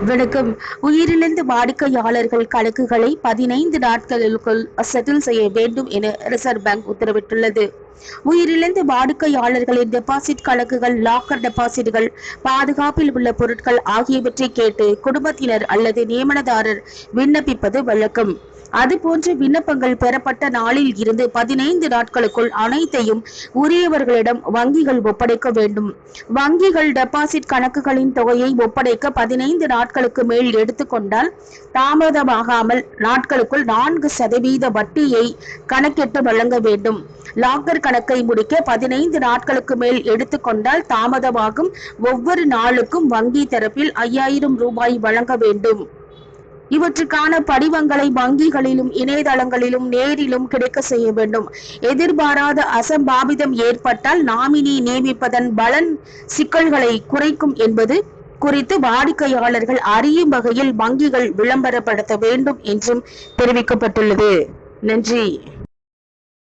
வணக்கம் உயிரிழந்த வாடிக்கையாளர்கள் கணக்குகளை பதினைந்து நாட்களுக்குள் செட்டில் செய்ய வேண்டும் என ரிசர்வ் பேங்க் உத்தரவிட்டுள்ளது. உயிரிழந்த வாடிக்கையாளர்களின் டெபாசிட் கணக்குகள் லாக்கர் டெபாசிட்கள் பாதுகாப்பில் உள்ள பொருட்கள் ஆகியவற்றை கேட்டு குடும்பத்தினர் அல்லது நியமனதாரர் விண்ணப்பிப்பது வழக்கம். அதுபோன்று விண்ணப்பங்கள் பெறப்பட்ட நாளில் இருந்து பதினைந்து நாட்களுக்குள் அனைத்தையும் உரியவர்களிடம் வங்கிகள் ஒப்படைக்க வேண்டும். வங்கிகள் டெபாசிட் கணக்குகளின் தொகையை ஒப்படைக்க பதினைந்து நாட்களுக்கு மேல் எடுத்துக்கொண்டால் தாமதமாகாமல் நாட்களுக்குள் நான்கு சதவீத வட்டியை கணக்கிட்டு வழங்க வேண்டும். லாக்கர் கணக்கை முடிக்க பதினைந்து நாட்களுக்கு மேல் எடுத்துக்கொண்டால் தாமதமாகும். ஒவ்வொரு நாளுக்கும் வங்கி தரப்பில் ஐயாயிரம் ரூபாய் வழங்க வேண்டும். இவற்றுக்கான படிவங்களை வங்கிகளிலும் இணையதளங்களிலும் நேரிலும் கிடைக்க செய்ய வேண்டும். எதிர்பாராத அசம்பாவிதம் ஏற்பட்டால் நாமினி நியமிப்பதன் பலன் சிக்கல்களை குறைக்கும் என்பது குறித்து வாடிக்கையாளர்கள் அறியும் வகையில் வங்கிகள் விளம்பரப்படுத்த வேண்டும் என்றும் தெரிவிக்கப்பட்டுள்ளது. நன்றி.